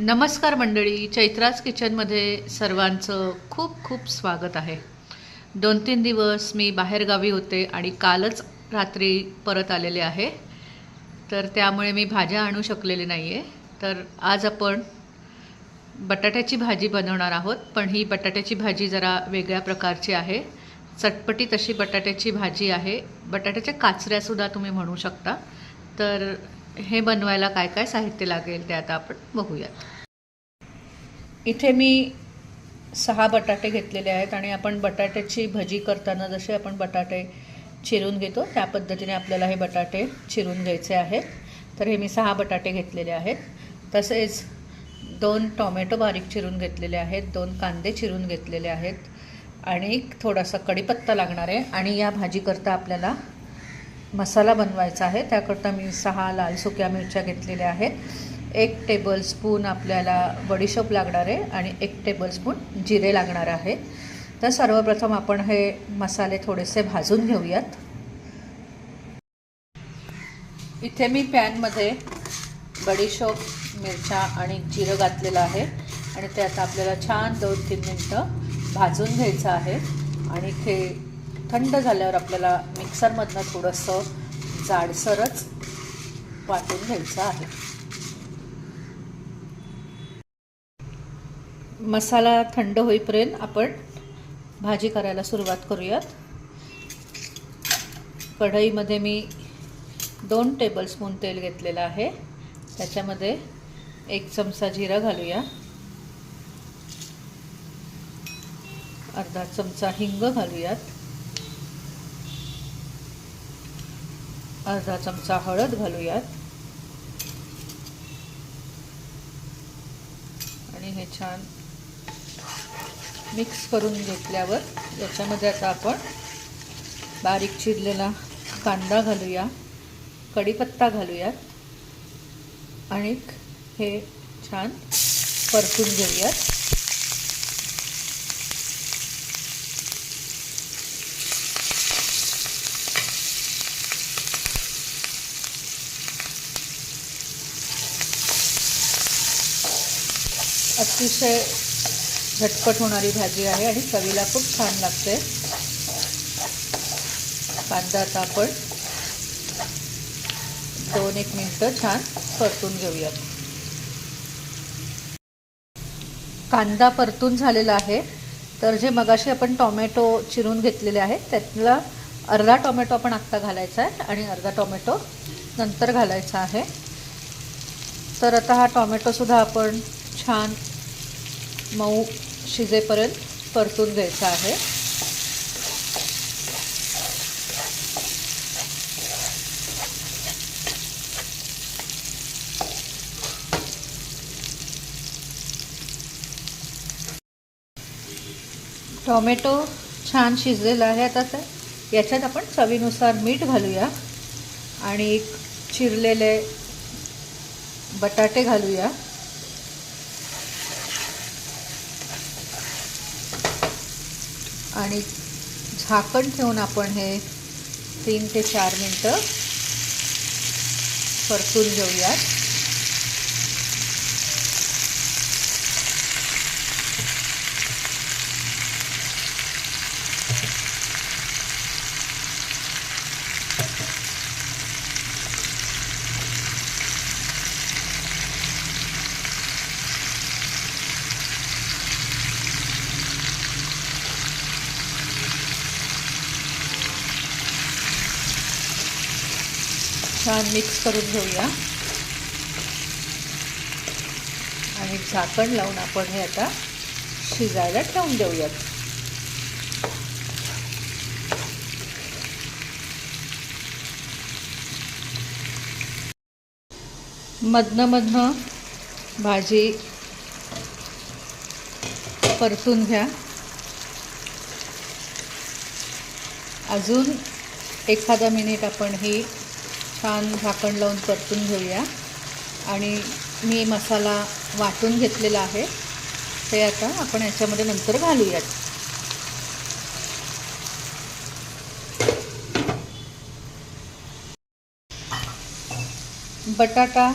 नमस्कार मंडळी चैत्राज किचनमध्ये सर्वांचं खूप खूप स्वागत आहे. दोन तीन दिवस मी बाहेरगावी होते आणि कालच रात्री परत आलेले आहे. तर त्यामुळे मी भाज्या आणू शकलेले नाही आहे तर आज आपण बटाट्याची भाजी बनवणार आहोत पण ही बटाट्याची भाजी जरा वेगळ्या प्रकारची आहे. चटपटी तशी बटाट्याची भाजी आहे. बटाट्याच्या काचऱ्यासुद्धा तुम्ही म्हणू शकता. तर हे बनवायला काय काय साहित्य लागेल ते आता आपण बघूयात. इथे मी सहा बटाटे घेतलेले आहेत आणि आपण बटाट्याची भजी करताना जसे आपण बटाटे चिरून घेतो त्या पद्धतीने आपल्याला हे बटाटे चिरून घ्यायचे आहेत. तर हे मी सहा बटाटे घेतलेले आहेत. तसेच दोन टॉमॅटो बारीक चिरून घेतलेले आहेत दोन कांदे चिरून घेतलेले आहेत आणि थोडासा कढीपत्ता लागणार आहे आणि या भाजीकरता आपल्याला मसाला बनवायचा आहे. त्याकरता मी सहा लाल सुक्या मिरच्या घेतलेल्या आहेत. एक टेबलस्पून आपल्याला बडीशोप लागणार आहे आणि एक टेबलस्पून जिरे लागणार आहे. तर सर्वप्रथम आपण हे मसाले थोडेसे भाजून घेऊयात. इथे मी पॅनमध्ये बडीशोप मिरच्या आणि जिरं घातलेलं आहे. आणि ते आता आपल्याला छान दोन तीन मिनटं भाजून घ्यायचं आहे. आणि ते थंड झाल्यावर आपल्याला मिक्सरमधनं थोडंसं जाडसरच वाटून घ्यायचं आहे. मसाला थंड होईपर्यंत आपण भाजी करायला सुरुवात करूयात. कढईमध्ये मी दोन टेबलस्पून तेल घेतलेलं आहे. त्याच्यामध्ये एक चमचा जिरा घालूया. अर्धा चमचा हिंग घालूयात. अर्धा चमचा हळद घालूयात. आणि हे छान मिक्स करून घेतल्यावर याच्यामध्ये आता आपण बारीक चिरलेला कांदा घालूया कढीपत्ता घालूयात आणि हे छान परतून घेऊयात. अतिशय झटपट होणारी भाजी आहे आणि चवीला खूप छान लागते. कांदा आता आपण दोन एक मिनटं छान परतून घेऊयात. कांदा परतून झालेला आहे. तर जे मगाशी आपण टॉमॅटो चिरून घेतलेले आहेत त्यातला अर्धा टॉमॅटो आपण आत्ता घालायचा आहे आणि अर्धा टॉमॅटो नंतर घालायचा आहे. तर आता हा टॉमॅटोसुद्धा आपण छान मऊ शिजेपर्यंत परतून घ्यायचं आहे. टॉमॅटो छान शिजलेला आहे आता तर याच्यात आपण चवीनुसार मीठ घालूया आणि एक चिरलेले बटाटे घालूया. आणि झाकण ठेवून आपण हे तीन ते चार मिनटं परतून घेऊयात. छान मिक्स करून घेऊया. आणि झाकण लावून आपण हे आता शिजायला ठेवून देऊयात. मधनं मधनं भाजी परतून घ्या. अजून एखादा मिनिट आपण ही छान झाकण लावून परतून घेऊया. आणि मी मसाला वाटून घेतलेला आहे. ते आता आपण याच्यामध्ये नंतर घालूयात. बटाटा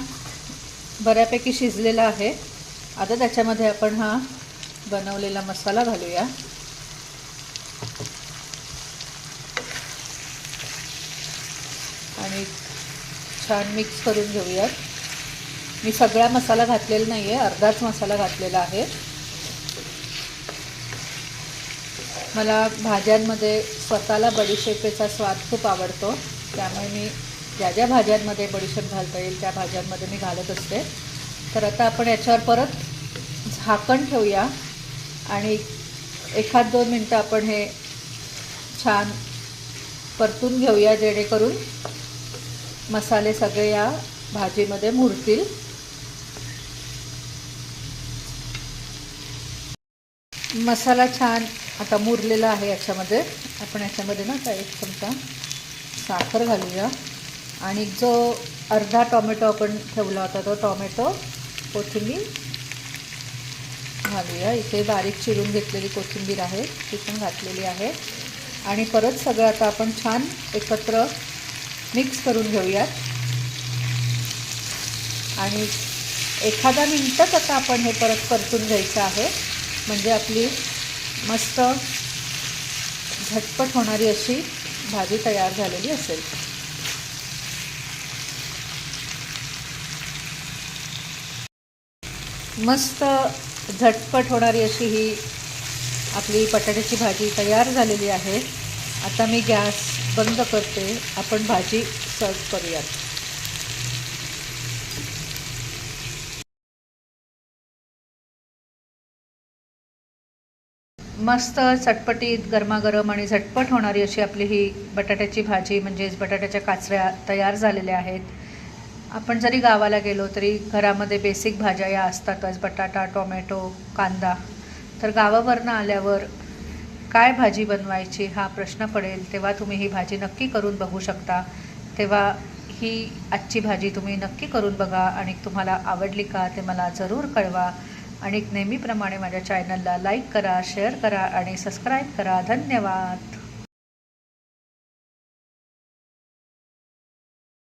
बऱ्यापैकी शिजलेला आहे. आता त्याच्यामध्ये आपण हा बनवलेला मसाला घालूया. आणि छान मिक्स करून घेऊयात. मी सगळा मसाला घातलेला नाही आहे अर्धाच मसाला घातलेला आहे. मला भाज्यांमध्ये स्वतःला बडीशेपेचा स्वाद खूप आवडतो त्यामुळे मी ज्या ज्या भाज्यांमध्ये बडीशेप घालता येईल त्या भाज्यांमध्ये मी घालत असते. तर आता आपण याच्यावर परत झाकण ठेवूया आणि एखाद दोन मिनटं आपण हे छान परतून घेऊया जेणेकरून मसाले सगळे या भाजीमध्ये मुरतील. मसाला छान आता मुरलेला आहे याच्यामध्ये. आपण याच्यामध्ये ना आता एक चमचा साखर घालूया. आणि जो अर्धा टॉमॅटो आपण ठेवला होता तो टॉमॅटो कोथिंबीर घालूया. इथे बारीक चिरून घेतलेली कोथिंबीर आहे ती पण घातलेली आहे. आणि परत सगळं आता आपण छान एकत्र मिक्स करून घेऊयात. आणि एखादा मिनटंच आता आपण हे परत परतून घ्यायचं आहे. म्हणजे आपली मस्त झटपट होणारी अशी भाजी तयार झालेली असेल. मस्त झटपट होणारी अशी ही आपली बटाट्याची भाजी तयार झालेली आहे. आता मी गॅस बंद करते. आपण भाजी सर्व करूयात. मस्त चटपटीत गरमागरम आणि झटपट होणारी अशी आपली ही बटाट्याची भाजी म्हणजेच बटाट्याच्या काचऱ्या तयार झालेल्या आहेत. आपण जरी गावाला गेलो तरी घरामध्ये बेसिक भाज्या या असतातच बटाटा टोमॅटो कांदा. तर गावावरनं आल्यावर काय भाजी बनवायची हा प्रश्न पडेल तेव्हा तुम्ही ही भाजी नक्की करून बघू शकता. तेव्हा ही आजची भाजी तुम्ही नक्की करून बघा आणि तुम्हाला आवडली का ते मला जरूर कळवा. आणि नेहमीप्रमाणे माझ्या चॅनलला लाईक करा शेअर करा आणि सबस्क्राईब करा. धन्यवाद.